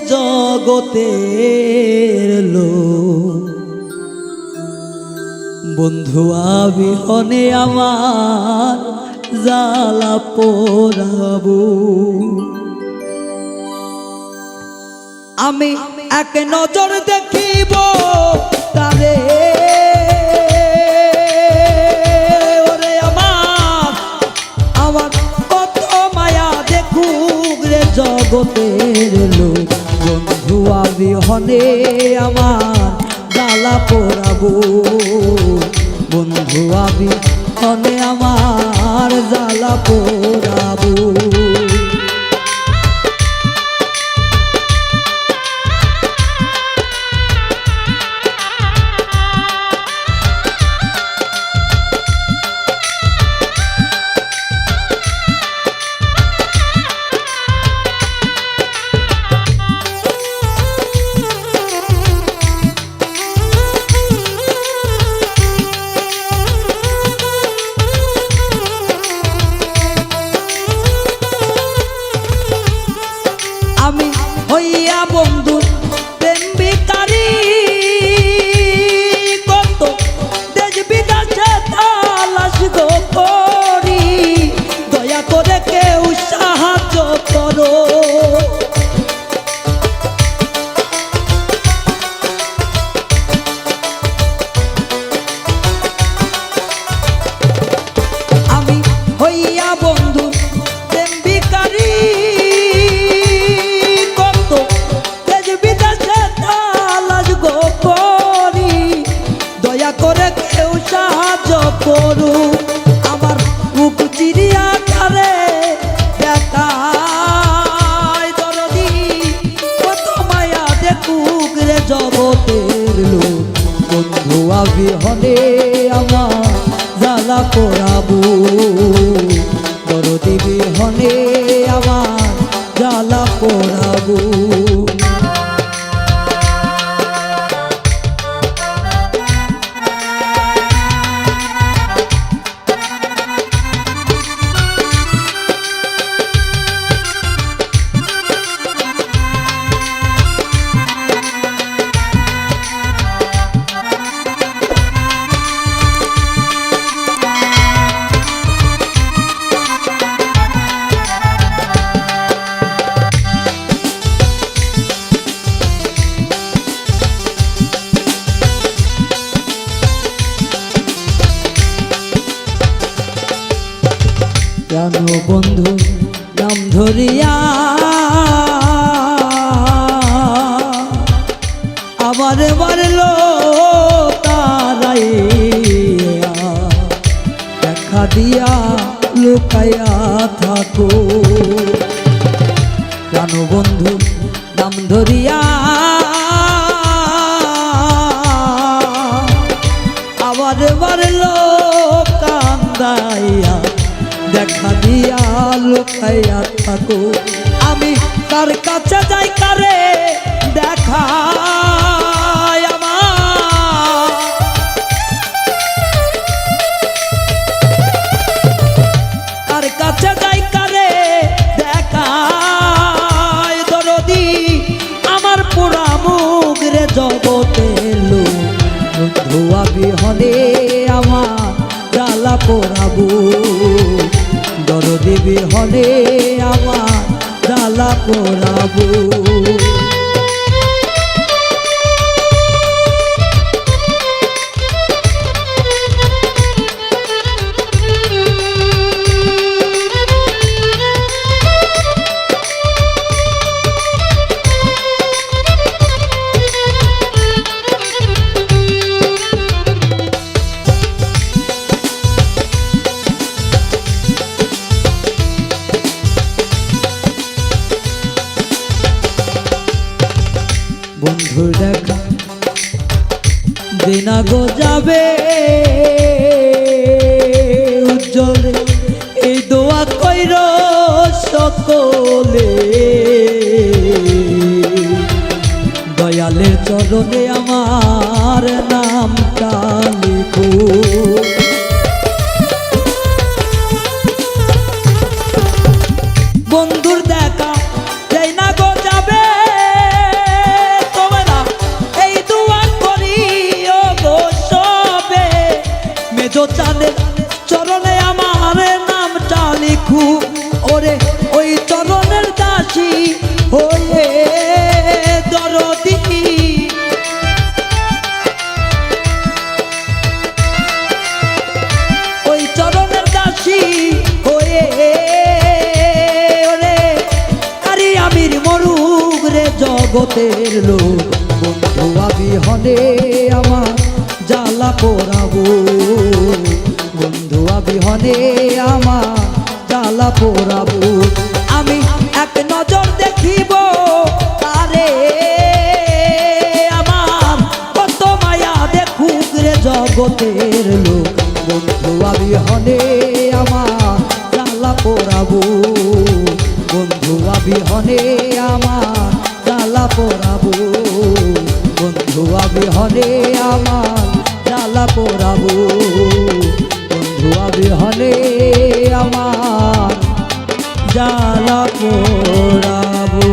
জগতের লোক। বন্ধু আবিহনে আমার জালা পোড়াবো। আমি এক নজর দেখিব তারে। আবিহনে আমার জ্বালা পোড়াবো। বন্ধু আবিহনে আমার জ্বালা পোড়াবো। হইয়া বন্ধু করু, আমার বুক চিরিয়া তারে দেখায় দরদি। কত মায়া দেখুক রে জগতের আবিহনে আমার জ্বালা পোড়াবো। দরদি বিহনে আমার জ্বালা পোড়াবো। কেন বন্ধু, নাম ধরিয়া। আবার মারল তারাইয়া। দেখা দিয়া লুকাইয়া থাকো। কেন বন্ধু, নাম ধরিয়া। দিয়া লুকাইয়া থাকো আমি তার কাছে যাই কারে দেখা আমার। কার কাছে যাই কারে দেখায় দরদি। আমার পুরা মুখ রে জগতে লো ধোয়া বিহনে আমার জ্বালা পোড়াবো। দরদি হলে আমার জ্বালা পোড়াবো। দেখা। দিনা গো যাবে। উজ্জ্বল এই দোয়া কইর সকলে। দয়ালের চরণে আমার নামটা লিখো। চাঁদের চরণে আমার নামটা লিখু। ওরে, ওই চরণের দাসী হয়ে দরদি। ওই চরণের দাসী হয়ে, ওরে, আরে আমির মরুগ রে জগতের লোক। বন্ধু হলে আমার জ্বালা পোড়াবো। বন্ধু বিহনে আমার জ্বালা পোড়াবো। আমি এক নজর দেখিব তারে। আমার কত মায়া দেখুক রে জগতের লোক। বন্ধু বিহনে আমার জ্বালা পোড়াবো। বন্ধু বিহনে আমার জ্বালা পোড়াবো। বন্ধু বিহনে আমার জ্বালা পরাবো। বন্ধু বিহনে আমার জ্বালা পোড়াবো